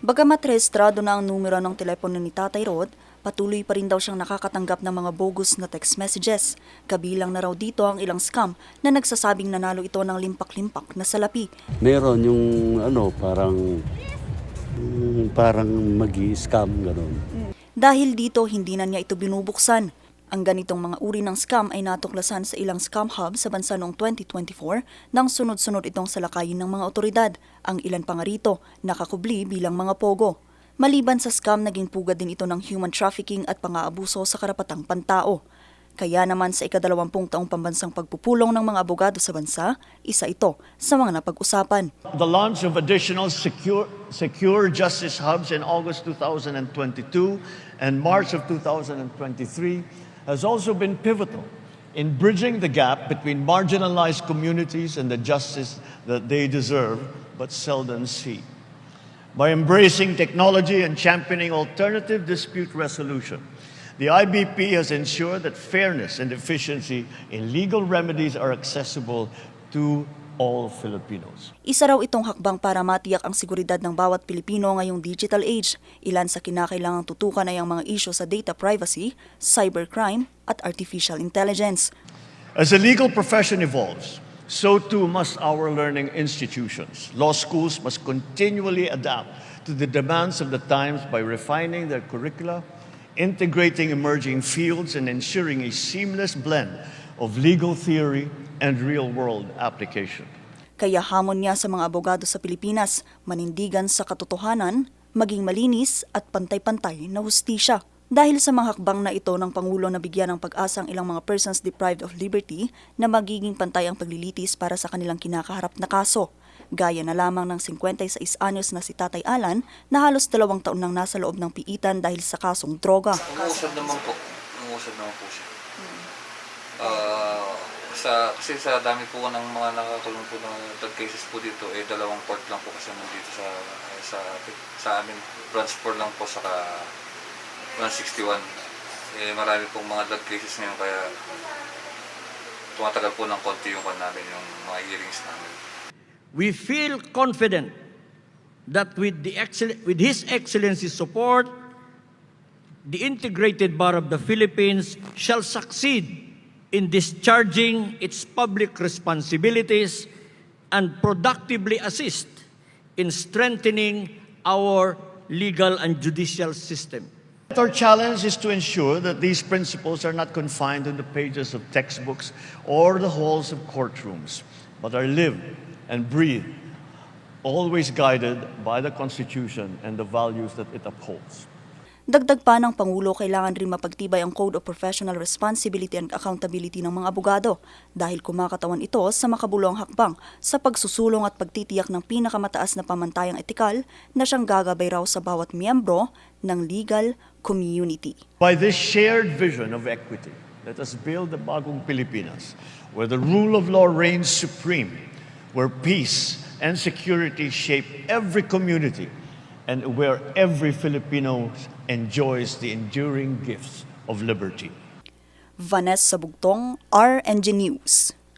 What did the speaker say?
Bagamat rehistrado na ang numero ng telepono ni Tatay Rod, patuloy pa rin daw siyang nakakatanggap ng mga bogus na text messages. Kabilang na raw dito ang ilang scam na nagsasabing nanalo ito ng limpak-limpak na salapi. Meron yung ano, parang mm, parang mag scam gano'n. Dahil dito, hindi na niya ito binubuksan. Ang ganitong mga uri ng scam ay natuklasan sa ilang scam hub sa bansa noong 2024 nang sunod-sunod itong salakayin ng mga otoridad. Ang ilan pa nga rito, nakakubli bilang mga pogo. Maliban sa scam, naging pugad din ito ng human trafficking at pang-aabuso sa karapatang pantao. Kaya naman sa ikadalawampung taong pambansang pagpupulong ng mga abogado sa bansa, isa ito sa mga napag-usapan. The launch of additional secure, secure justice hubs in August 2022 and March of 2023 has also been pivotal in bridging the gap between marginalized communities and the justice that they deserve but seldom see. By embracing technology and championing alternative dispute resolution, the IBP has ensured that fairness and efficiency in legal remedies are accessible to all Filipinos. Isa raw itong hakbang para matiyak ang seguridad ng bawat Pilipino ngayong digital age. Ilan sa kinakailangang tutukan ay ang mga isyo sa data privacy, cybercrime, at artificial intelligence. As the legal profession evolves, so too must our learning institutions. Law schools must continually adapt to the demands of the times by refining their curricula, integrating emerging fields, and ensuring a seamless blend of legal theory and real world application. Kaya hamon niya sa mga abogado sa Pilipinas, manindigan sa katotohanan, maging malinis at pantay-pantay na hustisya. Dahil sa mga hakbang na ito ng Pangulo na bigyan ng pag-asa ang ilang mga persons deprived of liberty na magiging pantay ang paglilitis para sa kanilang kinakaharap na kaso. Gaya na lamang ng 56 anyos na si Tatay Alan na halos dalawang taon nang nasa loob ng piitan dahil sa kasong droga. Umuusad naman po. Umuusad naman po siya. Ah, sa, kasi sa dami po ng mga nakakulong po na drug cases po dito, eh dalawang court lang po kasi nandito sa sa sa amin. Branch 4 lang po saka 161. Eh marami pong mga drug cases ngayon kaya tumatagal po ng konti yung kan namin, yung mga hearings namin. We feel confident that with, the excel- with His Excellency's support, the integrated bar of the Philippines shall succeed in discharging its public responsibilities and productively assist in strengthening our legal and judicial system. Our challenge is to ensure that these principles are not confined to the pages of textbooks or the halls of courtrooms, but are lived and breathed, always guided by the Constitution and the values that it upholds. Dagdag pa ng Pangulo, kailangan rin mapagtibay ang Code of Professional Responsibility and Accountability ng mga abogado dahil kumakatawan ito sa makabuluhang hakbang sa pagsusulong at pagtitiyak ng pinakamataas na pamantayang etikal na siyang gagabay raw sa bawat miyembro ng legal community. By this shared vision of equity, let us build the bagong Pilipinas, where the rule of law reigns supreme, where peace and security shape every community, and where every Filipino enjoys the enduring gifts of liberty. Vanessa Bugtong, RNG News.